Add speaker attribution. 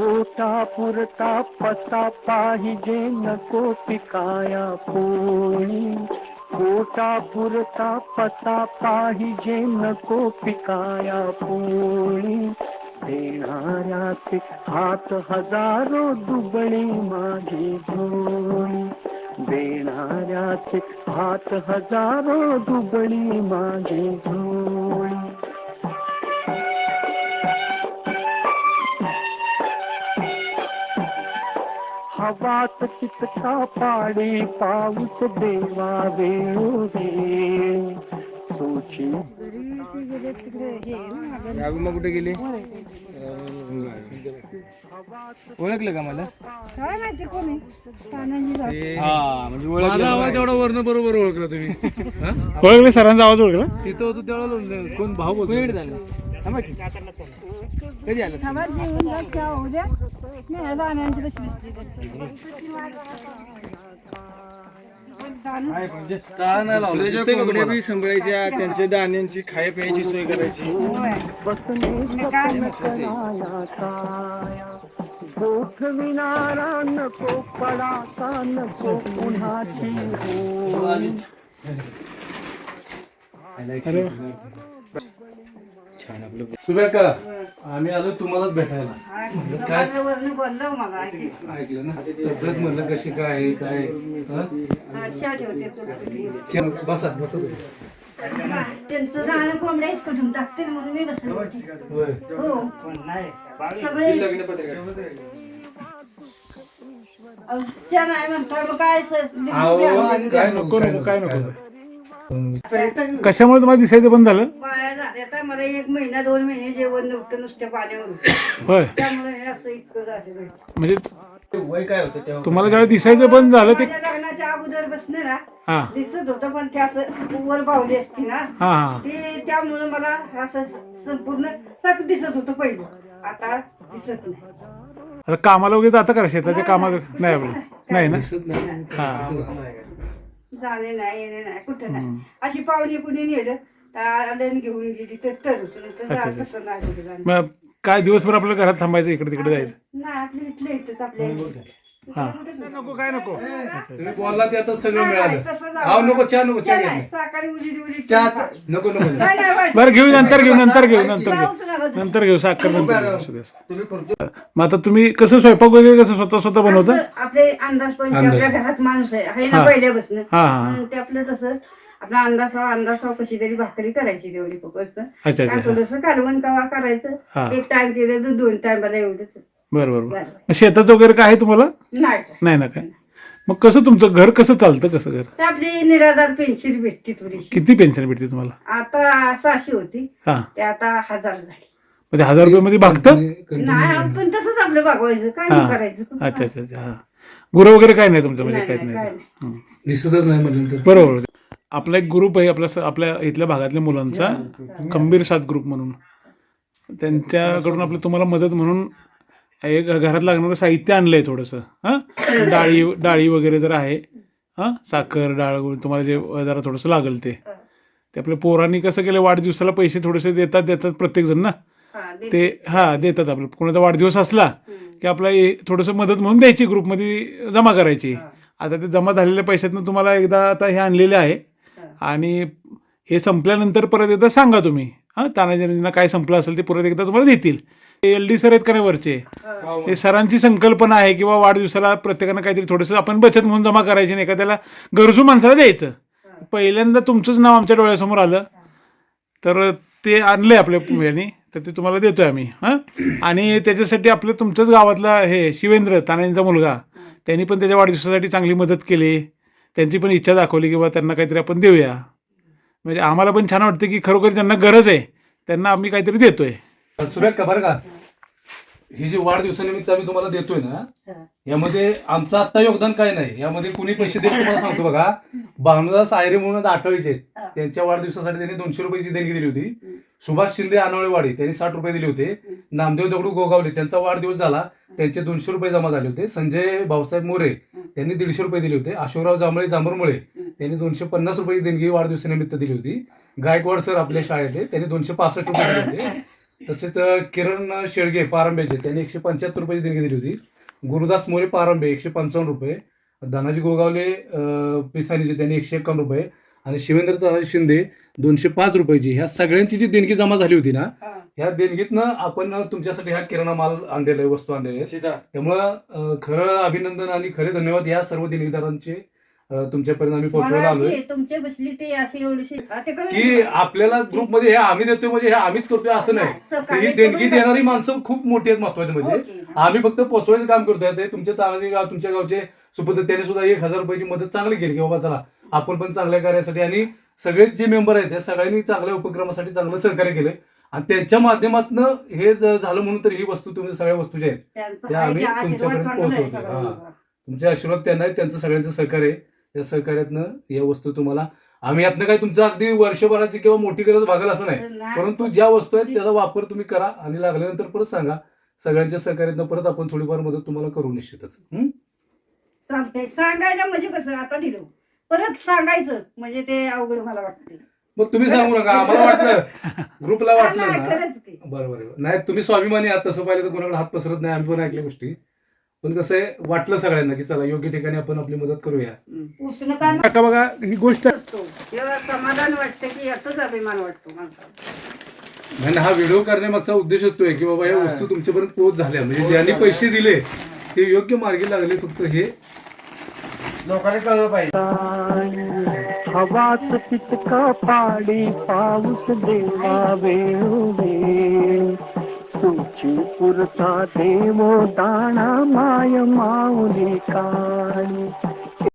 Speaker 1: पोटा पुरता पसा पाहिजे नको पिकाया पोळी. पोटा पुरता पसा पाहिजे नको पिकाया पोळी. देणाऱ्याचे हात हजारो दुबळी माझी झोळी देणाऱ्याचे हात हजारो दुबळी माझी झोळी हवाच चितका पाडी पाऊस देवा वेळोवेळी सोची.
Speaker 2: मग कुठे गेली? ओळखलं का मला?
Speaker 3: काय माहिती कोणी.
Speaker 2: हा म्हणजे ओळखलं आवाज एवढा वर्ण बरोबर ओळखलं तुम्ही.
Speaker 4: ओळखलं सरांचा आवाज ओळखला?
Speaker 2: तिथं होतं तेवढा कोण भाऊ बोलतो? झालं. थांबा की. कधी आलं
Speaker 3: खाবার जेवण जा, चहा होऊ द्या. मी ह्याला आणायची कशी दिसली
Speaker 2: कोंबड्या बी सांभाळायच्या त्यांच्या दाण्यांची खाय प्यायची सोय करायची.
Speaker 1: कणाला
Speaker 2: छान आपलं सुबेका आम्ही आलो तुम्हालाच भेटायला.
Speaker 3: बोललो मला
Speaker 2: ऐकलं. ना? तब्येत म्हणलं कशी काय आहे, काय? हं?
Speaker 3: ठेवते तुला.
Speaker 2: छान. बसा बसा
Speaker 3: त्यांचं कोंबड्याच करून टाकते म्हणून मी बसले होते.
Speaker 2: होय.
Speaker 3: हो. सगळे अहो, चहा नाही मग काय सर?
Speaker 2: अहो, काय नको
Speaker 4: काय नको. कशामुळे तुम्हाला दिसायचं बंद झालं?
Speaker 3: पाया झाले आता मला एक महिना दोन महिने जेवण नव्हतं नुसत्या पाण्यावरून.
Speaker 4: होय.
Speaker 3: त्यामुळे हे असं इतकं झालं
Speaker 4: म्हणजे
Speaker 2: वय काय होतं तेव्हा?
Speaker 4: तुम्हाला जेव्हा दिसायचं बंद झालं ते
Speaker 3: माझ्या लग्नाच्या अगोदर बसणे ना
Speaker 4: हा.
Speaker 3: दिसत होतं पण ते असं वर पावली असती ना
Speaker 4: हा हा.
Speaker 3: ते त्यामुळे मला असं संपूर्ण तक दिसत होतं पहिलं. आता दिसत नाही.
Speaker 4: आता कामाला वगैरे जाता का? शेताच्या कामाला नाही. आपलं नाही ना?
Speaker 2: दिसत नाही.
Speaker 4: हा.
Speaker 3: जाणे नाही येणे नाही कुठं नाही. अशी पाहुणी कुणी नेलं तर आलं घेऊन गेली तर तरच नाही तर जा- तसं नाही कुठं जाणं.
Speaker 4: मग काय दिवसभर आपल्या घरात थांबायचं इकडे तिकडे जायचं?
Speaker 3: नाही आपल्या इथलं इथंच आपल्या
Speaker 4: हा नको काय नको
Speaker 2: तुम्ही बोलला ते आता सगळं मिळालं हा. नको चहा नको चहा
Speaker 3: चहा
Speaker 2: घे.
Speaker 3: नाही, सकाळी उजी उजी चहा.
Speaker 2: नको नको नको.
Speaker 3: नाही, नाही, वाईट.
Speaker 4: बरं घेऊ नंतर घेऊ नंतर घेऊ नंतर घेऊ. नंतर घेऊ साखर नंतर घेऊ असू दे. मग आता तुम्ही कसं स्वयंपाक वगैरे कसं स्वतः स्वतः बनवता
Speaker 3: असं आपले अंदाज पण आपल्या घरात माणूस आहे आहे ना
Speaker 4: हा.
Speaker 3: पहिल्यापासून
Speaker 4: हा, हा.
Speaker 3: मग ते आपलं तसं आपला अंदाजाव अंदाजाव कशी तरी भाकरी करायची तेवढी फक्त
Speaker 4: अच्छा अच्छा
Speaker 3: थोडस कालवण कवा
Speaker 4: हा.
Speaker 3: करायचं एक टाइम केलं तर दोन टाइमला एवढंच
Speaker 4: बरं बरं बरं.
Speaker 3: बरं.
Speaker 4: मग शेताचं वगैरे काय आहे तुम्हाला?
Speaker 3: नाही. का?
Speaker 4: नाही ना काय? मग कसं तुमचं घर कसं चालतं कसं घर?
Speaker 3: तर आपली निराधार पेन्शन भेटते थोडीशी.
Speaker 4: किती पेन्शन भेटते तुम्हाला?
Speaker 3: आता सहाशे होती.
Speaker 4: हा.
Speaker 3: ते आता हजार झाली.
Speaker 4: म्हणजे हजार रुपये मध्ये भागतं?
Speaker 3: नाही आपण तसंच आपलं भागवायचं. काय
Speaker 4: हा.
Speaker 3: नाही करायचं.
Speaker 4: अच्छा अच्छा अच्छा हा. गुरु वगैरे काय नाही तुमचं? म्हणजे
Speaker 3: नाही,
Speaker 4: काहीच
Speaker 3: नाही,
Speaker 4: नाही.
Speaker 3: काय नाही.
Speaker 4: हं.
Speaker 2: दिसतच नाही म्हणलं तर
Speaker 4: बरोबर. आपला एक ग्रुप आहे आपल्या स- आपल्या इथल्या भागातल्या मुलांचा. खंबीर साथ ग्रुप म्हणून. त्यांच्याकडून आपलं तुम्हाला मदत म्हणून एक घरात लागणारं साहित्य आणलंय थोडंसं. हां? डाळी डाळी वगैरे जर आहे हां? साखर डाळ गुळ तुम्हाला जे जरा थोडंसं लागेल ते. ते आपल्या पोरांनी कसं केलं वाढदिवसाला पैसे थोडेसे देतात देतात प्रत्येकजण ना? ते हां देतात आपलं. कोणाचा वाढदिवस असला की आपला थोडंसं मदत म्हणून द्यायची ग्रुपमध्ये जमा करायची. आता ते जमा झालेल्या पैशातनं तुम्हाला एकदा आता हे आणलेले आहे. आणि हे संपल्यानंतर परत एकदा सांगा तुम्ही. हां तानाजींना काय संपलं असेल ते परत एकदा तुम्हाला देतील. एल डी सर आहेत का नाही वरचे? हे. सरांची संकल्पना आहे किंवा वाढदिवसाला प्रत्येकानं काहीतरी थोडंसं आपण बचत म्हणून जमा करायची नाही एखाद्याला गरजू माणसाला द्यायचं. पहिल्यांदा तुमचंच नाव आमच्या डोळ्यासमोर आलं. तर ते आणलंय आपल्या यांनी तर ते तुम्हाला देतोय आम्ही. हां? आणि त्याच्यासाठी आपलं तुमच्याच गावातला हे शिवेंद्र तानाजींचा मुलगा त्यांनी पण त्याच्या वाढदिवसासाठी चांगली मदत केली. त्यांची पण इच्छा दाखवली की बा त्यांना काहीतरी आपण देऊया. म्हणजे आम्हाला पण छान वाटतं की खरोखर ज्यांना गरज आहे. त्यांना आम्ही काहीतरी देतोय.
Speaker 2: सुरेख बरं का? ही जी वाढदिवसानिमित्त आम्ही तुम्हाला देतोय ना
Speaker 3: हा.
Speaker 2: यामध्ये आमचं आता योगदान काय नाही? यामध्ये कुणी पैसे देत तुम्हाला सांगतो बघा. भानुदास आयरे म्हणून आठवळीचे त्यांच्या वाढदिवसासाठी त्यांनी दोनशे रुपयाची देणगी दिली होती. सुभाष शिंदे आनवळेवाडी त्यांनी साठ रुपये दिले होते. नामदेव दगडू गोगावले त्यांचा वाढदिवस झाला. त्यांचे दोनशे रुपये जमा झाले होते. संजय भाऊसाहेब मोरे त्यांनी दीडशे रुपये दिले होते. अशोकराव जांभळे जांभरमुळे. त्यांनी दोनशे पन्नास रुपये देणगी वाढदिवसानिमित्त दिली होती. गायकवाड सर आपल्या शाळेतले त्यांनी दोनशे पासष्ट रुपये दिले होते. तसेच किरण शेळगे पारंब्याचे त्यांनी एकशे पंच्याहत्तर रुपयाची देणगी दिली होती. गुरुदास मोरे पारंबे एकशे पंचावन्न रुपये. धनाजी गोगावले पिसानीचे त्यांनी एकशे एकावन्न रुपये. आणि शिवेंद्र तानाजी शिंदे दोनशे पाच रुपयाची. ह्या सगळ्यांची जी देणगी जमा झाली होती ना. ह्या देणगीतनं आपण तुमच्यासाठी हा किराणा माल आणलेला आहे वस्तू आणलेल्या त्यामुळं खरं अभिनंदन आणि खरे धन्यवाद या सर्व देणगीदारांचे तुमच्यापर्यंत आम्ही पोहोचवायला आलोय.
Speaker 3: तुमचे बसली ते अशी एवढीशी ते करून
Speaker 2: की आपल्याला ग्रुपमध्ये हे आम्ही देतोय म्हणजे हे आम्हीच करतोय असं नाही. तर ही देणगी देणारी माणसं खूप मोठी आहेत महत्त्वाचे म्हणजे. आम्ही फक्त पोचवायचं काम करतोय. ते तुमच्या तानाजी गाव तुमच्या गावचे सुपत्र त्याने सुद्धा एक हजार रुपयाची मदत चांगली केली की बाबा चला आपण पण चांगल्या कार्यासाठी आणि सगळे जे मेंबर आहेत त्या सगळ्यांनी चांगल्या उपक्रमासाठी चांगलं सहकार्य केलं आणि त्यांच्या माध्यमातून हे ज- झालं म्हणून तर ही वस्तू तुम्ही सगळ्या वस्तू ज्या आहेत
Speaker 3: त्यांचं
Speaker 2: ते आम्ही तुमच्यापर्यंत पोहोचवतो. तुमचे आशीर्वाद त्यांना आहेत त्यांचं सगळ्यांचं सहकार्य आहे. त्या सहकार्यातनं या वस्तू तुम्हाला आम्ही यातनं काही तुमचं अगदी वर्षभराची किंवा मोठी गरज भागेल असं नाही. परंतु ज्या वस्तू आहेत त्याचा वापर तुम्ही करा आणि लागल्यानंतर परत सांगा. सगळ्यांच्या सहकार्यातनं परत आपण थोडीफार मदत तुम्हाला करू निश्चितच. हं?
Speaker 3: चालतंय. सांगायला म्हणजे कसं? आता दिलं. परत सांगायचं. म्हणजे ते अवघड मला वाटते
Speaker 2: मग तुम्ही सांगू नका. आम्हाला वाटलं. ग्रुपला वाटलं ना. बरोबर. नाही तुम्ही स्वाभिमानी आहात तसं पाहिलं तर कोणाकडे हात पसरत नाही. आम्ही पण ऐकल्या गोष्टी. पण कसं आहे वाटलं सगळ्यांना की चला योग्य ठिकाणी आपण आपली मदत करूया.
Speaker 3: उसनं काय
Speaker 4: काका बघा ही गोष्ट
Speaker 3: तेव्हा समाधान वाटतं की याचाच अभिमान वाटतो माणसाला.
Speaker 2: नाही हा व्हिडिओ करण्यामागचा उद्देशच तो आहे की बाबा या वस्तू तुमच्यापर्यंत पोहोच झाल्या म्हणजे ज्यांनी पैसे दिले ते योग्य मार्गी लागले फक्त हे.
Speaker 5: लोकांनी कळलं पाहिजे.
Speaker 1: हवाच पितका पाडी पाऊस देवा कुञ्चिपुरता देवो दाणा माय माकानि